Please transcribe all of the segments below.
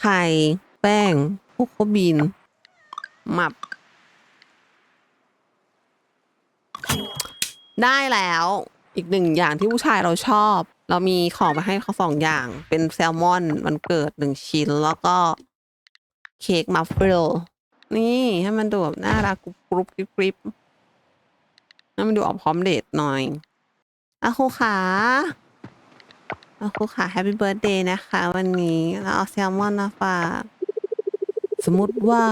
ไข่ แป้งพวกโคบีน หมับ ได้แล้ว อีกหนึ่งอย่างที่ผู้ชายเราชอบ เรามีของมาให้เขาสองอย่าง เป็นแซลมอนวันเกิดหนึ่งชิ้น แล้วก็เค้กมัฟฟิลนี่ให้มันดูแบบน่ารักกรุบกรุบกริบกริบให้มันดูออกพร้อมเดทหน่อยอาครูขา อาครูขาแฮปปี้เบิร์ดเดย์นะคะ วันนี้แล้วเอาแซลมอนมาฝากสมมติว่า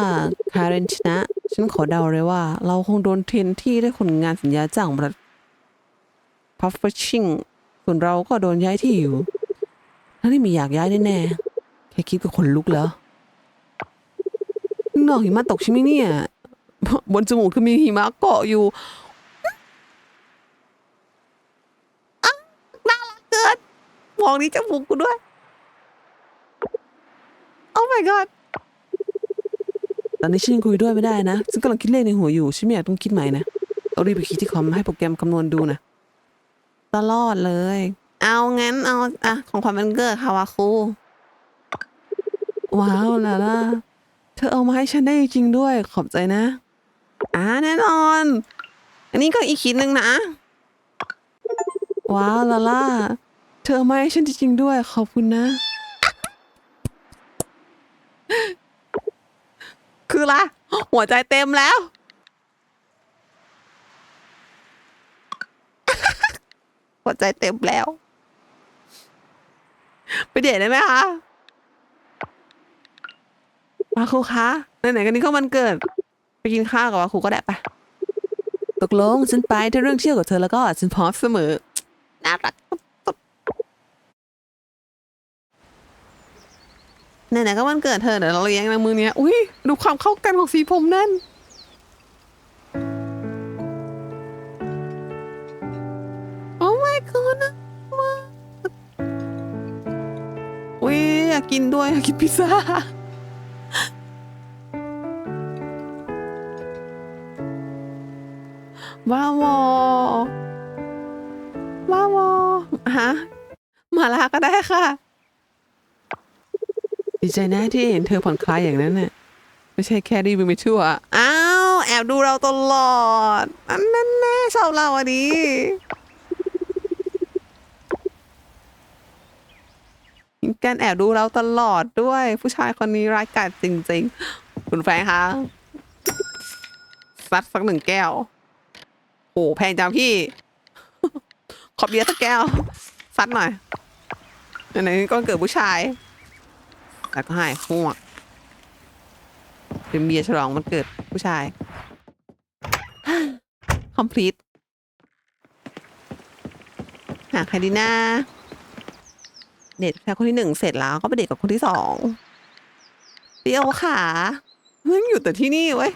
คาเรนชนะ ฉันขอเดาเลยว่า เราคงโดนเทรนที่ได้คนงานสัญญาจ้างบริษัทพัฟเฟชิ่งส่วนเราก็โดนย้ายที่อยู่ถ้าที่มีอยากย้ายแน่ๆแค่คิดก็ขนลุกแล้วนอกหิมะตกใช่ไหมเนี่ย บนจมูกคือมีหิมะเกาะอยู่อ๊ะน่ารักเกินม องนี้จมูกกูด้วย โอ้ my god ตอนนี้ฉันยังคุยด้วยไม่ได้นะ ฉันกำลังคิดเลขในหัวอยู่ ฉันไม่อยากต้องคิดใหม่นะ เอารีบไปคิดที่คอมให้โปรแกรมคำนวณดูนะ ตลอดเลย เอางั้นเอาอะของขวัญวันเกิดค่ะวาครูว้าวลาล่าเธอเอามาให้ฉันได้จริงด้วย ขอบใจนะอ่าแน่นอน อันนี้ก็อีกขีดหนึ่งนะ ว้าวลาล่า ธอเอามาให้ฉันจริงๆด้วย ขอบคุณนะ คือละหัวใจเต็มแล้ว หัวใจเต็มแล้ว ไปเดทได้ไหมคะมาครูคะไหนๆกันนี้เข้ามันเกิด ไปกินข้าวกับว่าครูก็ได้ปตกลงฉันไปถ้าเรื่องเชื่อกับเธอแล้วก็ฉันพร้อมเสมอ น่ารักสุดๆ ไหนๆก็วันเกิดเธอเดี๋ยวเราเลี้ยงนมือเนี้ยอุ้ยดูความเข้ากันของสีผมนั่น โอ้ my god นะว้าวอุ้ยอยากกินด้วย อยากกินพิซซ่า ว้าวว้าวฮะมาลาก็ได้ค่ะ ดีใจนะที่เห็นเธอผ่อนคลายอย่างนั้นน่ะไม่ใช่แค่รีวิวไปทั่ว อ้าว แอบดูเราตลอด อันนั้นแน่ชอบเราอันนี้ การแอบดูเราตลอดด้วย ผู้ชายคนนี้ร้ายกาจจริง ๆ คุณแฟนคะซัดสักหนึ่งแก้วโหแพงจังพี่ ขอเบียร์สักแก้ว ซัดหน่อยอันนี้ก็เกิดผู้ชาย แต่ก็ให้ห่วกเป็นเบียร์ฉลองมันเกิดผู้ชาย complete หาใครดีนะเดทแค่คนที่หนึ่งเสร็จแล้วก็ไปเดทกับคนที่สองเปียวขาเฮ้ยอยู่แต่ที่นี่เว้ย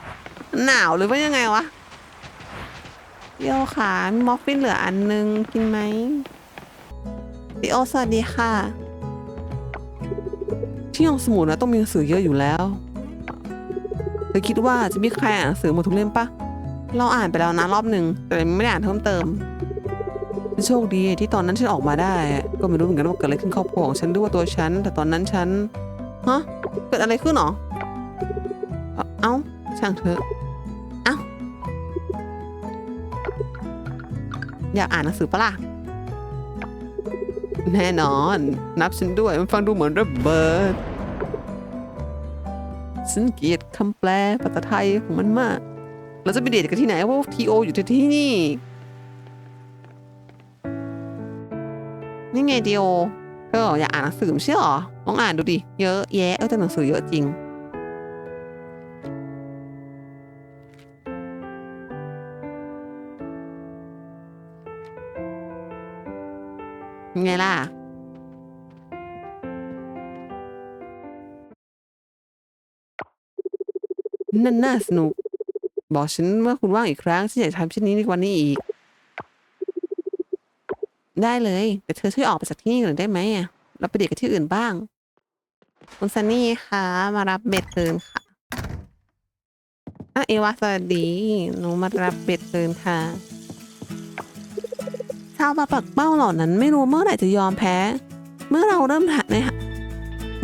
หนาวหรือว่ายังไงวะเปียวขามีมอฟฟินเหลืออันนึงกินไหมพี่โอสวัสดีค่ะ ที่ห้องสมุดนะต้องมีหนังสือเยอะอยู่แล้วเธอคิดว่าจะมีใครอ่านหนังสือหมดทุกเล่มปะเราอ่านไปแล้วนะรอบหนึ่งแต่ไม่ได้อ่านเพิ่มเติมโชคดีที่ตอนนั้นฉันออกมาได้ ก็ไม่รู้เหมือนกันว่าเกิดอะไรขึ้นครอบครัวของฉันหรือว่าตัวฉัน แต่ตอนนั้นฉันฮะเกิดอะไรขึ้นหรอเอ้เอ้าช่างเถอะเอ้าอยากอ่านหนังสือปะล่ะ แน่นอน นับฉันด้วยมันฟังดูเหมือนระเบิด ฉันเกลียดคำแปลภาษาไทยของมันมาก เราจะไปเดทกันที่ไหนเพราะทีโออยู่ที่นี่นี่ไงทีโอเออยากอ่านหนังสือไม่ใช่หรอลองอ่านดูดิ เยอะแยะเออแต่หนังสือเยอะจริง ไงล่ะนั่นน่าสนุก บอกฉันว่าคุณว่างอีกครั้งฉันอยากทำเช่นนี้ในวันนี้อีก ได้เลย แต่เธอช่วยออกไปจากที่นี่หน่อยได้ไหมอะเราไปเดทกันที่อื่นบ้าง คุณซันนี่คะมารับเบ็ดคืนค่ะอะเอวาสวัสดีหนูมารับเบ็ดคืนค่ะาวปาปักเป้าเหล่านั้นไม่รู้เมื่อไหร่จะยอมแพ้ เมื่อเราเริ่มหัดใน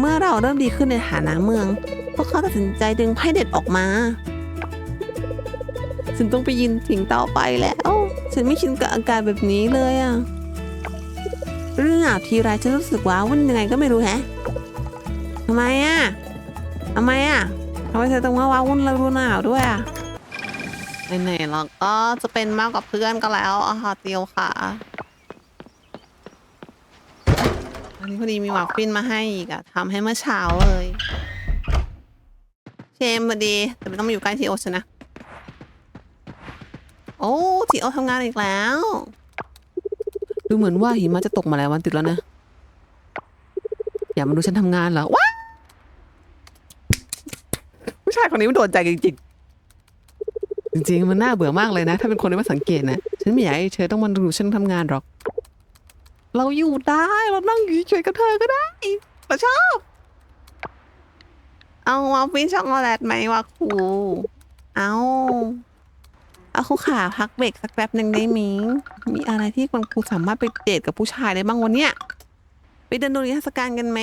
เมื่อเราเริ่มดีขึ้นในฐานะเมือง พวกเขาตัดสินใจดึงไพ่เด็ดออกมา ฉันต้องไปยินถิงเต่อไปแล้ว ฉันไม่ชินกับอาการแบบนี้เลยอะเรื่องอาวทีไรฉันรู้สึกว้าวุ่นยังไงก็ไม่รู้แฮะทำไมอะทำไมอะทำไมเธอต้องมาว้าวุ่นแล้วรู้หนาวด้วยอะ ไหนๆเราก็จะเป็นมากกว่าเพื่อนก็แล้วอะค่ะเตียวค่ะ อันนี้พอดีมีหวักฟินมาให้อีกอะทำให้เมื่อเช้าเลย เชมพอดี แต่ไม่ต้องมาอยู่ใกล้ทีโอชนะ โอ้ทีโอทำงานอีกแล้ว ดูเหมือนว่าหิมะจะตกมาแล้ววันติดแล้วนะ อย่ามาดูฉันทำงานเหรอว้าผู้ชายคนนี้มันโดนใจจริงๆ จริงๆ มันน่าเบื่อมากเลยนะ ถ้าเป็นคนที่มาสังเกตนะฉันไม่อยากให้เธอต้องมาดูฉันทำงานหรอก เราอยู่ได้เรานั่งอยู่เฉยๆกับเธอก็ได้เราชอบ เอามาฟินช็อกโกแลตไหมวะครูเอาเอาครูขาพักเบรกสักแป๊บหนึ่งได้ไหมมีอะไรที่คุณครูสามารถไปเดทกับผู้ชายได้บ้างวันเนี้ยไปเดินดูนิทรรศการกันไหม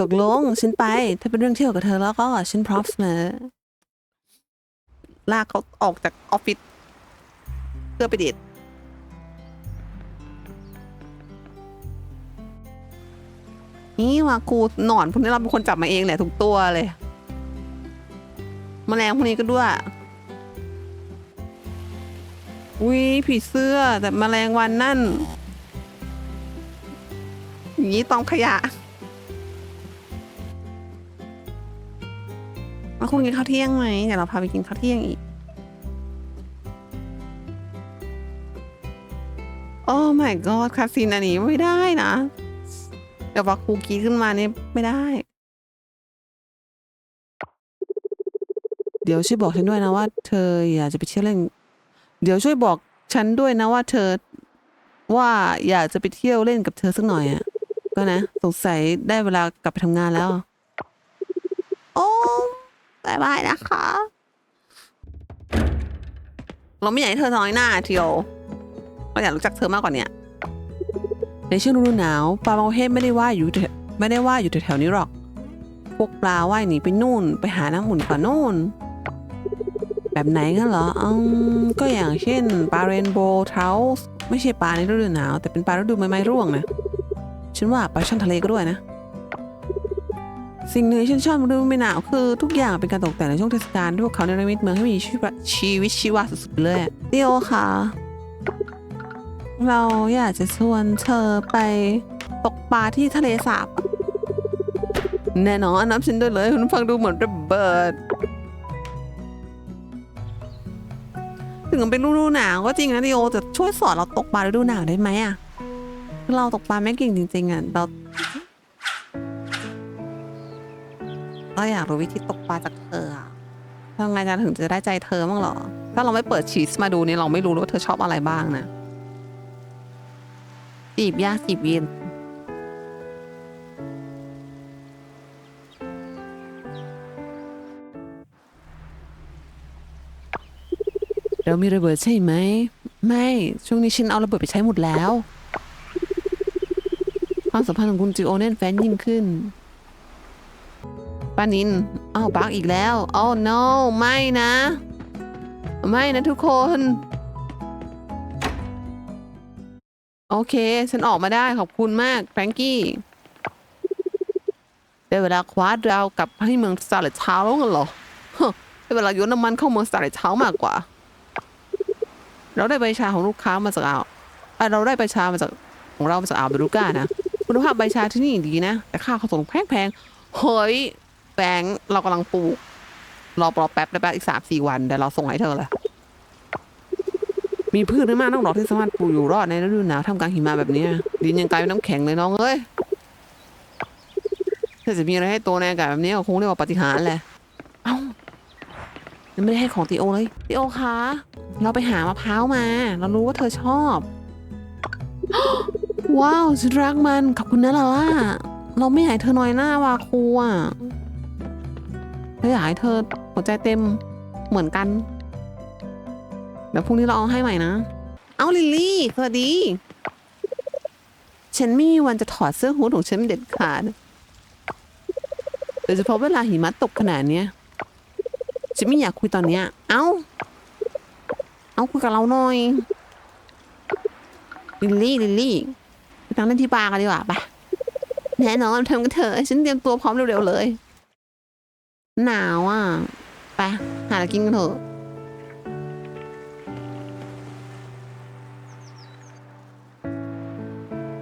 ตกลง ฉันไป ถ้าเป็นเรื่องเที่ยวกับเธอแล้วก็ฉันพร้อมเสมอ ลากเขาออกจากออฟฟิศเพื่อไปเดทนี่ว่ากูหนอนพวกนี้เราเป็นคนจับมาเองแหละทุกตัวเลยแมลงพวกนี้ก็ด้วย อุ้ยผีเสื้อแต่แมลงวันนั่น อย่างนี้ต้องขยะ คุณกินข้าวเที่ยงไหมเดี๋ยวเราพาไปกินข้าวเที่ยงอีก โอ้ my god คาสินอันนี้ไม่ได้นะ เดี๋ยวว่าครูกีขึ้นมานี่ไม่ได้ เดี๋ยวช่วยบอกฉันด้วยนะว่าเธออยากจะไปเที่ยวเล่น เดี๋ยวช่วยบอกฉันด้วยนะว่าเธอว่าอยากจะไปเที่ยวเล่นกับเธอสักหน่อยอะ ก็นะ สงสัยได้เวลากลับไปทำงานแล้ว บายบายนะคะ เราไม่อยากให้เธอน้อยหน้าเทียวเราอยากรู้จักเธอมากกว่านี้ในช่วงฤดูหนาวปลาบางประเภทไม่ได้ว่ายอยู่ไม่ได้ว่ายอยู่แถวๆนี้หรอก พวกปลาว่ายหนีไปนู่น ไปหาน้ำอุ่นกว่านู่น แบบไหนกันเหรออืมก็อย่างเช่นปลาเรนโบว์เทาส์ไม่ใช่ปลาในฤดูหนาว แต่เป็นปลาฤดูใบไม้ร่วงนะฉันว่าปลาช่อนทะเลก็ด้วยนะ สิ่งหนึ่งที่ฉันชอบในฤดูไม่หนาวคือทุกอย่างเป็นการตกแต่งในช่วงเทศกาลที่พวกเขาเนรมิตเมืองให้มีชีวิตชีวาสุดๆเลยเดียวค่ะ เราอยากจะชวนเธอไปตกปลาที่ทะเลสาบแน่นอนนับฉันด้วยเลย คุณฟังดูเหมือนระเบิด ถึงเป็นฤดูหนาวก็จริงนะดิโอแต่ช่วยสอนเราตกปลาฤดูหนาวได้ไหมอะเราตกปลาไม่เก่งจริงๆอะเรา เราอยากรู้วิธีตกปลาจากเธออะทำไงกันถึงจะได้ใจเธอบ้างหรอ ถ้าเราไม่เปิดชีสมาดูนี่เราไม่รู้ว่าเธอชอบอะไรบ้างนะจีบยากจีบเย็นเรามีระเบิดใช่ไหม ไม่ ช่วงนี้ฉันเอาระเบิดไปใช้หมดแล้ว ความสัมพันธ์ของคุณจิโอแน่นแฟนยิ่งขึ้น ป้านินอ้าวบักอีกแล้วโอ้ no ไม่นะ ไม่นะทุกคน โอเค ฉันออกมาได้ขอบคุณมากแฟรงกี้ได้เวลาคว้าดาวกลับให้เมืองสาเลตเช้าแล้วกันเหรอฮะได้เวลาโยนน้ำมันเข้าเมืองสาเลตเช้ามากกว่า เราได้ใบชาของลูกค้ามาจากอ่าวเอ่อเราได้ใบชามาจากของเรามาจากอ่าวเบรูก้านะคุณภาพใบชาที่นี่ดีนะ แต่ค่าขนส่งแพงๆเฮ้ย แบงค์เรากำลังปลูก รอรอแป๊บได้แป๊บอีกสามสี่วันเดี๋ยวเราส่งให้เธอเลยมีพืชไม่มากนักหรอกที่สามารถปลูกอยู่รอดในฤดูหนาวท่ามกลางหิมะแบบนี้ดินยังกลายเป็นน้ำแข็งเลยน้องเอ้ยถ้าจะมีอะไรให้โตในอากาศแบบนี้ก็คงเรียกว่าปฏิหารแหละเอ้ายังไม่ได้ให้ของติโอเลยติโอคะเราไปหามะพร้าวมา เรารู้ว่าเธอชอบ ว้าวฉันรักมันขอบคุณนะเราอะเราไม่อยากให้เธอหน้อยหน้าว่ะครูอะ เราอยากให้เธอหัวใจเต็มเหมือนกัน เดี๋ยวพรุ่งนี้เราเอาให้ใหม่นะ เอาลิลลี่สวัสดี ฉันไม่มีวันจะถอดเสื้อฮู้ดของฉันเด็ดขาดโดยเฉพาะเวลาหิมะตกขนาดเนี้ยฉันไม่อยากคุยตอนเนี้ย เอ้า เอาคุยกับเราหน่อย ลิลลี่ลิลลี่ไปทางเล่นที่บาร์กันดีกว่าไปแน่นอนทำกันเถอะฉันเตรียมตัวพร้อมเร็วๆเลย หนาวอะ ไป หาอะไรกินกันเถอะ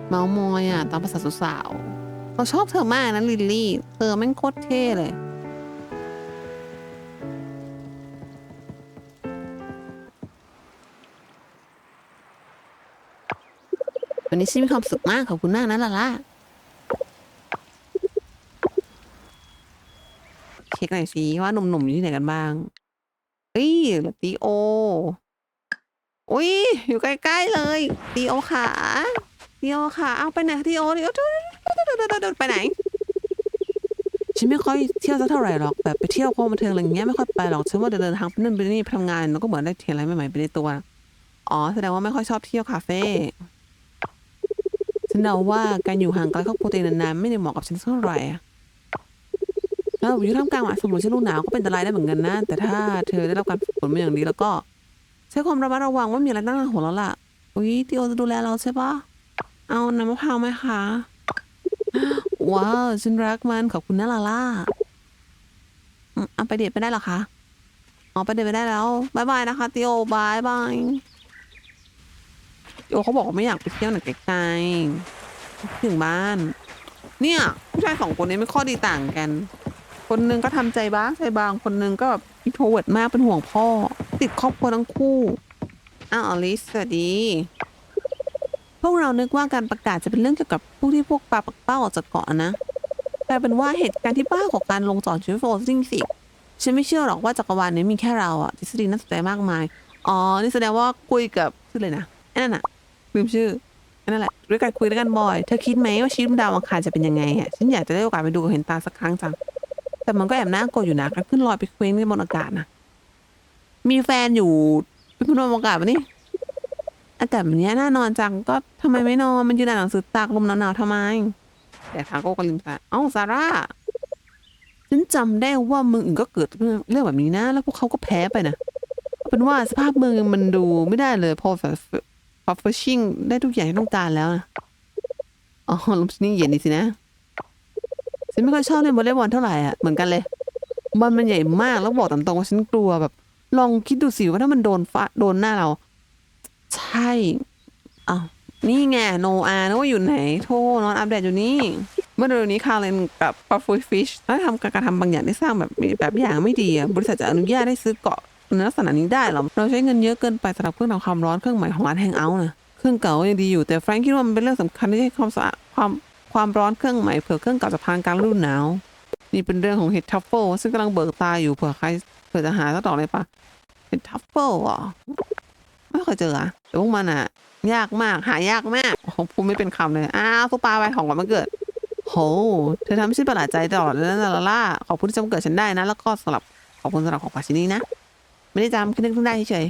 เมามอยอะ ตามภาษาสาวๆเราชอบเธอมากนะลิลลี่ เธอแม่งโคตรเท่เลยวันนี้ฉันมีความสุขมากขอบคุณมากนะลาล่า เช็คหน่อยสิว่าหนุ่มๆอยู่ที่ไหนกันบ้างเฮ้ยตีโอ อุ้ยอยู่ใกล้ๆเลยตีโอขาตีโอขาเอาไปไหนตีโอตีโอไปไหนฉันไม่ค่อยเที่ยวสักเท่าไหร่หรอกแบบไปเที่ยวความบันเทิงอะไรเงี้ยไม่ค่อยไปหรอกฉันว่าเดินทางไปนั่นไปนี่ทำงานแล้วก็เหมือนได้เทียนอะไรใหม่ๆไปในตัว อ๋อแสดงว่าไม่ค่อยชอบเที่ยวคาเฟ่ฉันเดาว่าการอยู่ห่างไกลครอบครัวเองนานๆไม่ได้เหมาะกับฉันสักเท่าไหร่ อะแล้วอยู่ท่ามกลางมหาสมุทรเช่นลูกหนาวก็เป็นอันตรายได้เหมือนกันนะ แต่ถ้าเธอได้รับการฝึกฝนมาอย่างดีแล้วก็ ใช้ความระมัดระวังว่ามีอะไรตั้งหน้าหัวแล้วล่ะอุ้ยติโอจะดูแลเราใช่ปะเอาน้ำมะพร้าวไหมคะว้าวฉันรักมันขอบคุณนะลาล่าอืมเอาไปเดทไปได้หรอคะอ๋อไปเดทไปได้แล้วบายบายนะคะติโอบายบายติโอเขาบอกว่าไม่อยากไปเที่ยวไหนไกลๆถึงบ้าน เนี่ย ผู้ชายสองคนนี้ไม่ข้อดีต่างกัน คนหนึงก็ทำใจบ้างใจบาง คนหนึงก็แบบอินโทรเวิร์ดมากเป็นห่วงพ่อ ติดครอบครัวทั้งคู่อ้าวอลิสสวัสดีพวกเรานึกว่าการประกาศจะเป็นเรื่องเกี่ยวกับผู้ที่พวกปลาปักเป้าออกจากเกาะนะกลายเป็นว่าเหตุการณ์ที่บ้าของการลงจอด UFO จริงสิฉันไม่เชื่อหรอกว่าจักรวาลนี้มีแค่เราอะทฤษฎีน่าสนใจมากมาย อ๋อ นี่แสดงว่าคุยกับชื่อเลยนะไอ้นั่นอะลืมชื่อไอ้นั่นแหละด้วยการคุยด้วยกันบ่อย เธอคิดไหมว่าชีวิตดาวอังคารจะเป็นยังไงอะฉันอยากจะได้โอกาสไปดูกับเห็นตาสักครั้งจัง แต่มันก็แอบน่ากลัวอยู่นะการขึ้นลอยไปเคว้งในบนอากาศนะมีแฟนอยู่เป็นคนบนอากาศปะนี่อากาศแบบนี้น่านอนจังก็ทำไมไม่นอนมันยืนอ่านหนังสือตากลมหนาวๆทำไม แต่ทางโก้ก็ลืมตาเอ้าซาร่าฉันจำได้ว่าเมืองอื่นก็เกิดเรื่องแบบนี้นะ แล้วพวกเขาก็แพ้ไปนะเป็นว่าสภาพเมืองมันดูไม่ได้เลยพอแบบพอฟิชชิ่งได้ทุกอย่างที่ต้องการแล้วนะอ๋อลมที่นี่เย็นดีสินะ ฉันไม่ค่อยชอบเล่นวอลเลย์บอลเท่าไหร่อะเหมือนกันเลยบอลมันใหญ่มากแล้วบอกตามตรงว่าฉันกลัวแบบ ลองคิดดูสิว่าถ้ามันโดนฟ้าโดนหน้าเรา ใช่อ้าวนี่ไงโนอานะว่าอยู่ไหน โทษนอนอัปเดตอยู่นี่ เมื่อเดือนนี้คาร์เลนกับปาฟูฟิชได้ทำการกระทำบางอย่างที่สร้างแบบแบบอย่างไม่ดีบริษัทจะอนุญาตให้ซื้อเกาะในลักษณะนี้ได้หรอเราใช้เงินเยอะเกินไปสำหรับเครื่องทำความร้อนเครื่องใหม่ของร้านแฮงเอาท์นะเครื่องเก่ายังดีอยู่แต่แฟรงค์คิดว่ามันเป็นเรื่องสำคัญที่ให้ความสะอาดความ ความร้อนเครื่องใหม่เผื่อเครื่องเก่าจะพังกลางฤดูหนาว นี่เป็นเรื่องของเห็ดทัฟเฟิลซึ่งกำลังเบิกตาอยู่เผื่อใครเผื่อจะหาสักดอกเลยปะเห็ดทัฟเฟิลเหรอไม่เคยเจออะแต่พวกมันอะ ยากมากหายากมากโอ้โหพูดไม่เป็นคำเลยอ้าวตุ๊ปลาไปของวันมันเกิดโหเธอทำให้ฉันประหลาดใจตลอดเลยนะลาล่าขอบคุณที่จำเกิดฉันได้นะ แล้วก็สำหรับขอบคุณสำหรับของขวัญชิ้นนี้นะ ไม่ได้จำคิดนึกขึ้นได้เฉย